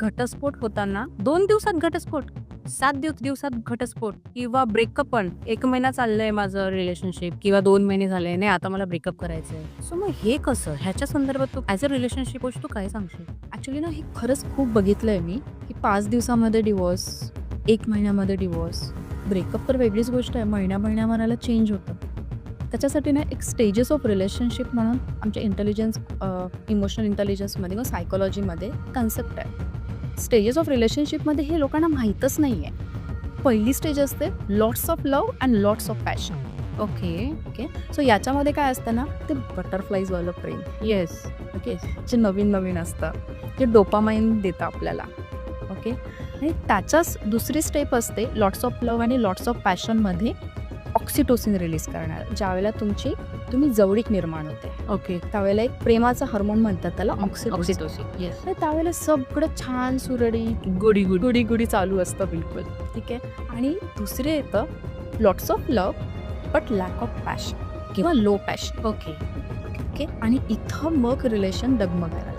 घटस्फोट होताना दोन दिवसात घटस्फोट सात दिवस दिवसात घटस्फोट किंवा ब्रेकअप पण एक महिना चाललंय माझं रिलेशनशिप किंवा दोन महिने झाले नाही आता मला ब्रेकअप करायचंय. सो मग हे कसं? ह्याच्या संदर्भात तू ऍज अ रिलेशनशिप कोच तू काय सांगशील? ऍक्च्युली ना हे खरंच खूप बघितलंय मी की पाच दिवसामध्ये डिवोर्स एक महिन्यामध्ये डिवोर्स ब्रेकअप तर वेगळीच गोष्ट आहे. महिन्या महिन्याभराला चेंज होतं. त्याच्यासाठी ना एक स्टेजेस ऑफ रिलेशनशिप म्हणून आमच्या इंटेलिजन्स इमोशनल इंटेलिजन्समध्ये किंवा सायकोलॉजीमध्ये कन्सेप्ट आहे. स्टेजेस ऑफ रिलेशनशिपमध्ये हे लोकांना माहीतच नाही आहे पहिली स्टेज असते lots of love and lots of passion okay okay so याच्यामध्ये काय असतं ना ते बटरफ्लाईजवालं प्रेम. येस ओके जे नवीन नवीन असतं जे डोपामाइन देतं आपल्याला. ओके आणि त्याच्याच दुसरी स्टेप असते लॉट्स ऑफ लव्ह आणि लॉट्स ऑफ पॅशनमध्ये ऑक्सिटोसिन रिलीज करणार. ज्यावेळेला तुमची तुम्ही जवळीक निर्माण होते. ओके. त्यावेळेला एक प्रेमाचा हार्मोन म्हणतात त्याला ऑक्सिटोसिन ऑक्सिटोसिन येस त्यावेळेला सगळं छान सुरळीत गुडी गुडी. गुडी गुडी चालू असतं बिलकुल. ठीक आहे? आणि दुसरे येतं lots of love but lack of passion किंवा लो पॅशन ओके. ओके? आणि इथं मग रिलेशन डगमगायला लागतं